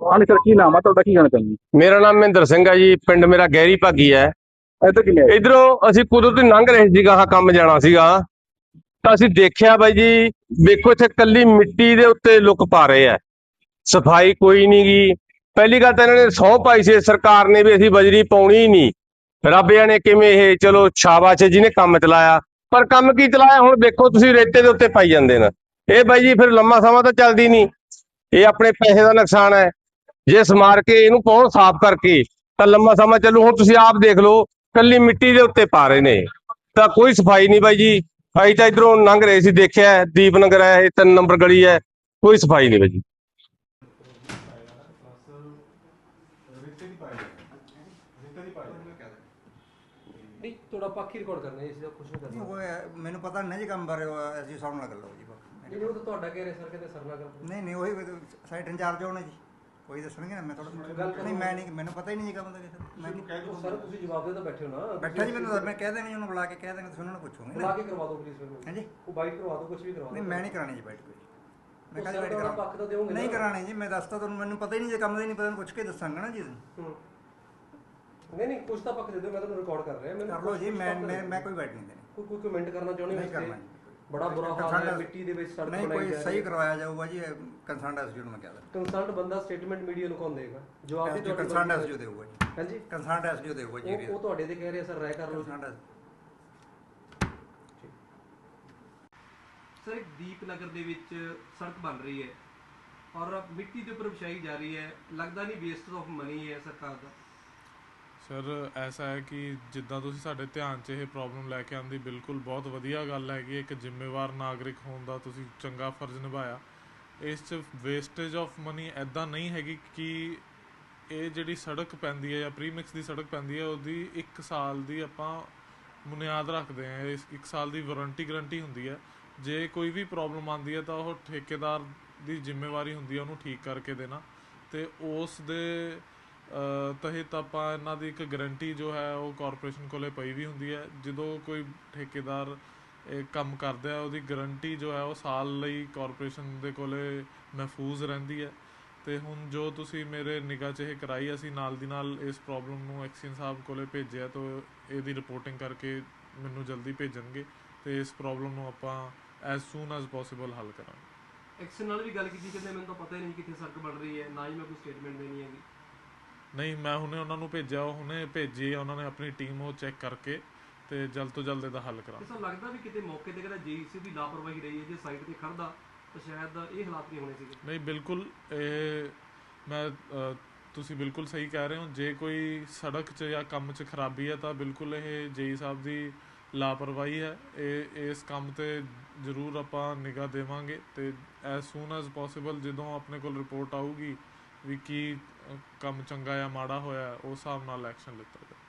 ਹਾਂਜੀ ਸਰ ਕੀ ਨਾਮ ਆ? ਤੁਹਾਡਾ ਕੀ ਕਹਿਣਾ ਚਾਹੁੰਦੇ ਮੇਰਾ ਨਾਮ ਮਹਿੰਦਰ ਸਿੰਘ ਹੈ ਜੀ ਪਿੰਡ ਮੇਰਾ ਗਹਿਰੀ ਭਾਗੀ ਹੈ ਇੱਥੇ ਕਿਵੇਂ ਆਏ? ਇਧਰੋਂ ਅਸੀਂ ਕੁਦਰਤੀ ਲੰਘ ਰਹੇ ਸੀਗਾ ਕੰਮ ਜਾਣਾ ਸੀਗਾ। ਤਾਂ ਅਸੀਂ ਦੇਖਿਆ ਬਾਈ ਜੀ ਵੇਖੋ ਇੱਥੇ ਕੱਲੀ ਮਿੱਟੀ ਦੇ ਉੱਤੇ ਲੁੱਕ ਪਾ ਰਹੇ ਆ। ਸਫ਼ਾਈ ਕੋਈ ਨਹੀਂ ਗੀ। ਪਹਿਲੀ ਗੱਲ ਤਾਂ ਇਹਨਾਂ ਨੇ ਸਹੁੰ ਪਾਈ ਸੀ ਸਰਕਾਰ ਨੇ ਵੀ ਅਸੀਂ ਬਜਰੀ ਪਾਉਣੀ ਨਹੀਂ ਰੱਬ ਜਾਣੇ ਕਿਵੇਂ ਇਹ ਚਲੋ ਸ਼ਾਬਾਸ਼ ਜਿਹਨੇ ਕੰਮ ਚਲਾਇਆ। ਪਰ ਕੰਮ ਕੀ ਚਲਾਇਆ? ਹੁਣ ਵੇਖੋ ਤੁਸੀਂ ਰੇਤੇ ਦੇ ਉੱਤੇ ਪਾਈ ਜਾਂਦੇ ਨੇ। ਇਹ ਬਾਈ ਜੀ ਫਿਰ ਲੰਮਾ ਸਮਾਂ ਤਾਂ ਚੱਲਦੀ ਨਹੀਂ ਇਹ ਆਪਣੇ ਪੈਸੇ ਦਾ ਨੁਕਸਾਨ ਹੈ। ਜੇ ਸਮਾਰ ਕੇ ਇਹਨੂੰ ਪਾਉਣ ਸਾਫ਼ ਕਰਕੇ ਤਾਂ ਲੰਮਾ ਸਮਾਂ ਚੱਲੂ ਹੁਣ ਤੁਸੀਂ ਆਪ ਦੇਖ ਲਓ ਕੱਲੀ ਮਿੱਟੀ ਦੇ ਉੱਤੇ ਪਾ ਰਹੇ ਨੇ। ਤਾਂ ਕੋਈ ਸਫ਼ਾਈ ਨਹੀਂ ਬਾਈ ਜੀ। ਅਸੀਂ ਤਾਂ ਇਧਰੋਂ ਲੰਘ ਰਹੇ ਸੀ ਦੇਖਿਆ ਹੈ, ਦੀਪਨਗਰ ਹੈ ਇਹ ਤਿੰਨ ਨੰਬਰ ਗਲੀ ਹੈ ਕੋਈ ਸਫ਼ਾਈ ਨਹੀਂ ਬਾਈ ਜੀ। ਨਹੀਂ ਤੁਹਾਡਾ ਪੱਖ ਹੀ ਰਿਕਾਰਡ ਕਰਨਾ ਇਸ ਦਾ ਕੁਝ ਨਹੀਂ ਨਹੀਂ, ਕਰਨਾ। ਉਹ ਹੈ, ਮੈਨੂੰ ਪਤਾ ਨਹੀਂ ਜੀ ਕੰਮ ਬਾਰੇ ਉਹ ਅਸੀਂ ਸਾਹਮਣੇ ਨਾਲ ਕਰ ਲਓ ਜੀ ਬਸ। ਨਹੀਂ ਉਹ ਤਾਂ ਤੁਹਾਡਾ ਕਹਿ ਰਹੇ ਸਰ ਕਹਿੰਦੇ ਸਰਨਾ ਕਰ ਨਹੀਂ ਨਹੀਂ ਉਹੀ ਸਾਈਟ ਇੰਚਾਰਜ ਹੋਣੇ ਜੀ। ਕੋਈ ਦੱਸਣਗੇ ਨਾ ਮੈਂ ਥੋੜਾ। ਨਹੀਂ ਮੈਂ ਨਹੀਂ ਮੈਨੂੰ ਪਤਾ ਹੀ ਨਹੀਂ ਜੀ ਕੰਮ ਦਾ ਕਿਸੇ ਦਾ। ਮੈਂ ਨਹੀਂ ਉਹ ਸਰ ਤੁਸੀਂ ਜਵਾਬ ਦੇ ਤਾਂ ਬੈਠੇ ਹੋ ਨਾ। ਬੈਠਾ ਜੀ ਮੈਨੂੰ ਮੈਂ ਕਹਿ ਦੇਣੀ ਉਹਨੂੰ ਬੁਲਾ ਕੇ ਕਹਿ ਦੇਣਾ ਤੁਸੀਂ ਉਹਨਾਂ ਨੂੰ ਪੁੱਛੋਗੇ ਬੁਲਾ ਕੇ ਕਰਵਾ ਦਿਓ ਪਲੀਜ਼ ਮੈਨੂੰ। ਹਾਂਜੀ। ਉਹ ਬਾਈਟ ਕਰਵਾ ਦਿਓ ਕੁਝ ਵੀ ਕਰਵਾ ਨਹੀਂ ਦਿਓ। ਮੈਂ ਨਹੀਂ ਕਰਾਣੀ ਜੀ ਬੈਠ ਕੋਈ। ਮੈਂ ਕਾਹਦੀ ਤੁਹਾਡਾ ਕਰਾਂ ਪੱਖ ਤਾਂ ਦਿਓਗੇ ਨਹੀਂ। ਕਰਾਣੀ ਜੀ ਮੈਂ ਦੱਸਤਾ ਤੁਹਾਨੂੰ ਮੈਨੂੰ ਪਤਾ ਹੀ ਨਹੀਂ ਜੇ ਕੰਮ ਦਾ ਹੀ ਨਹੀਂ ਪਤਾ ਪੁੱਛ ਕੇ ਦੱਸਾਂਗਾ ਨਾ ਜੀ ਹੂੰ। ਨਹੀਂ ਨਹੀਂ ਕੁਝ ਤਾਂ ਪੱਖ ਦੇ ਦਿਓ ਮੈਂ ਤੁਹਾਨੂੰ ਰਿਕਾਰਡ ਕਰ ਰਿਹਾ। ਮੈਨੂੰ ਕਰ ਲਓ ਜੀ ਮੈਂ ਮੈਂ ਦੇ ਕੋਈ ਬੈਠ ਨਹੀਂ ਦੇਣੀ। ਕੋਈ ਕੋਈ ਕਮੈਂਟ ਕਰਨਾ ਚਾਹੁੰਦੇ ਹੋ ਨਹੀਂ? ਕਰਨਾ ਬੜਾ ਬੁਰਾ ਹਾਲ ਹੈ ਮਿੱਟੀ ਦੇ ਵਿੱਚ ਸੜਕ ਨਹੀਂ ਬਣਾਈ ਕੋਈ ਜਾ ਸਹੀ ਰਹੀ ਹੈ। ਕਰਵਾਇਆ ਜਾਊਗਾ ਜੀ ਕੰਸਰਟ ਐਸਡੀਓ ਨੂੰ ਮੈਂ ਕਹਿ ਦਿੰਦਾ। ਬੰਦਾ ਸਟੇਟਮੈਂਟ ਮੀਡੀਆ ਨੂੰ ਕੌਣ ਦੇਗਾ ਜਵਾਬ ਵੀ ਤੁਹਾਡੇ ਕੰਸਰਟ ਐਸਡੀਓ ਦੇਊਗਾ ਜੀ। ਹਾਂਜੀ। ਕੰਸਰਟ ਐਸਡੀਓ ਦੇਊਗਾ ਜੀ ਉਹ ਉਹ ਤੁਹਾਡੇ ਤੇ ਕਹਿ ਰਹੇ ਸਰ ਰਾਇ ਕਰ ਲਓ। ਕੰਸਰਟ ਸਰ ਇੱਕ ਦੀਪਨਗਰ ਦੇ ਵਿੱਚ ਸੜਕ ਬਣ ਰਹੀ ਹੈ ਔਰ ਮਿੱਟੀ ਦੇ ਉੱਪਰ ਵਿਛਾਈ ਜਾ ਰਹੀ ਹੈ। ਲੱਗਦਾ ਨਹੀਂ ਵੇਸਟ ਆਫ ਮਨੀ ਹੈ ਸਰਕਾਰ ਦਾ। ਸਰ ਐਸਾ ਹੈ ਕਿ ਜਿੱਦਾਂ ਤੁਸੀਂ ਸਾਡੇ ਧਿਆਨ 'ਚ ਇਹ ਪ੍ਰੋਬਲਮ ਲੈ ਕੇ ਆਂਦੀ, ਬਿਲਕੁਲ ਬਹੁਤ ਵਧੀਆ ਗੱਲ ਹੈਗੀ, ਇੱਕ ਜ਼ਿੰਮੇਵਾਰ ਨਾਗਰਿਕ ਹੋਣ ਦਾ ਤੁਸੀਂ ਚੰਗਾ ਫਰਜ਼ ਨਿਭਾਇਆ। ਇਸ 'ਚ ਵੇਸਟੇਜ ਆਫ ਮਨੀ ਐਦਾਂ ਨਹੀਂ ਹੈਗੀ ਕਿ ਇਹ ਜਿਹੜੀ ਸੜਕ ਪੈਂਦੀ ਹੈ ਜਾਂ ਪ੍ਰੀਮਿਕਸ ਦੀ ਸੜਕ ਪੈਂਦੀ ਹੈ, ਉਹਦੀ 1 ਸਾਲ ਦੀ ਆਪਾਂ ਬੁਨਿਆਦ ਰੱਖਦੇ ਹਾਂ, ਇਸ 1 ਸਾਲ ਦੀ ਵਾਰੰਟੀ ਗਰੰਟੀ ਹੁੰਦੀ ਹੈ। ਜੇ ਕੋਈ ਵੀ ਪ੍ਰੋਬਲਮ ਆਂਦੀ ਹੈ ਤਾਂ ਉਹ ਠੇਕੇਦਾਰ ਦੀ ਜ਼ਿੰਮੇਵਾਰੀ ਹੁੰਦੀ ਹੈ ਉਹਨੂੰ ਠੀਕ ਕਰਕੇ ਦੇਣਾ। ਤੇ ਉਸ ਦੇ ਤਹਿਤ ਆਪਾਂ ਇਹਨਾਂ ਦੀ ਇੱਕ ਗਾਰੰਟੀ ਜੋ ਹੈ ਉਹ ਕਾਰਪੋਰੇਸ਼ਨ ਕੋਲੇ ਪਈ ਵੀ ਹੁੰਦੀ ਹੈ। ਜਦੋਂ ਕੋਈ ਠੇਕੇਦਾਰ ਇਹ ਕੰਮ ਕਰਦਾ ਹੈ ਉਹਦੀ ਗਾਰੰਟੀ ਜੋ ਹੈ ਉਹ ਸਾਲ ਲਈ ਕਾਰਪੋਰੇਸ਼ਨ ਦੇ ਕੋਲੇ ਮਹਿਫੂਜ਼ ਰਹਿੰਦੀ ਹੈ। ਤੇ ਹੁਣ ਜੋ ਤੁਸੀਂ ਮੇਰੇ ਨਿਗਾਹ 'ਚ ਇਹ ਕਰਾਈ, ਅਸੀਂ ਨਾਲ ਦੀ ਨਾਲ ਇਸ ਪ੍ਰੋਬਲਮ ਨੂੰ ਐਕਸੀਅਨ ਸਾਹਿਬ ਕੋਲੇ ਭੇਜਿਆ, ਤਾਂ ਇਹਦੀ ਰਿਪੋਰਟਿੰਗ ਕਰਕੇ ਮੈਨੂੰ ਜਲਦੀ ਭੇਜਣਗੇ ਤੇ ਇਸ ਪ੍ਰੋਬਲਮ ਨੂੰ ਆਪਾਂ ਐਸ ਸੂਨ ਐਸ ਪੋਸੀਬਲ ਹੱਲ ਕਰਾਂਗੇ। ਐਕਸੀਅਨ ਨਾਲ ਵੀ ਗੱਲ ਕੀਤੀ ਕਿਤੇ ਮੈਨੂੰ ਤਾਂ ਪਤਾ ਹੀ ਨਹੀਂ ਕਿੱਥੇ ਸੜਕ ਬਣ ਰਹੀ ਹੈ, ਨਾ ਹੀ ਮੈਂ ਕੋਈ ਸਟੇਟਮੈਂਟ ਦੇਣੀ ਹੈਗੀ। ਨਹੀਂ ਮੈਂ ਹੁਣੇ ਉਹਨਾਂ ਨੂੰ ਭੇਜਿਆ ਉਹ ਹੁਣੇ ਭੇਜੀ ਉਹਨਾਂ ਨੇ ਆਪਣੀ ਟੀਮ ਉਹ ਚੈੱਕ ਕਰਕੇ ਤੇ ਜਲਦ ਤੋਂ ਜਲਦ ਇਹਦਾ ਹੱਲ ਕਰਾਂ ਸਰ ਲੱਗਦਾ ਵੀ ਕਿਤੇ ਮੌਕੇ ਤੇ ਕਿਹੜਾ ਜੀਸੀ ਦੀ ਲਾਪਰਵਾਹੀ ਰਹੀ ਹੈ ਜੇ ਸਾਈਡ ਤੇ ਖੜਦਾ ਤਾਂ ਸ਼ਾਇਦ ਇਹ ਹਾਲਾਤ ਨਹੀਂ ਹੋਣੇ ਸੀਗੇ। ਨਹੀਂ ਬਿਲਕੁਲ ਇਹ ਮੈਂ ਤੁਸੀਂ ਬਿਲਕੁਲ ਸਹੀ ਕਹਿ ਰਹੇ ਹੋ ਜੇ ਕੋਈ ਸੜਕ 'ਚ ਜਾਂ ਕੰਮ 'ਚ ਖਰਾਬੀ ਹੈ ਤਾਂ ਬਿਲਕੁਲ ਇਹ ਜੇਈ ਸਾਹਿਬ ਦੀ ਲਾਪਰਵਾਹੀ ਹੈ। ਇਹ ਇਸ ਕੰਮ ਤੇ ਜ਼ਰੂਰ ਆਪਾਂ ਨਿਗਾਹ ਦੇਵਾਂਗੇ ਤੇ ਐਸ ਸੂਨ ਐਸ ਪੋਸੀਬਲ ਜਦੋਂ ਆਪਣੇ ਕੋਲ ਰਿਪੋਰਟ ਆਊਗੀ ਵੀ ਕੀ ਕੰਮ ਚੰਗਾ ਆ ਮਾੜਾ ਹੋਇਆ ਉਸ ਹਿਸਾਬ ਨਾਲ ਐਕਸ਼ਨ ਲਿੱਤਾ ਜਾਵੇ।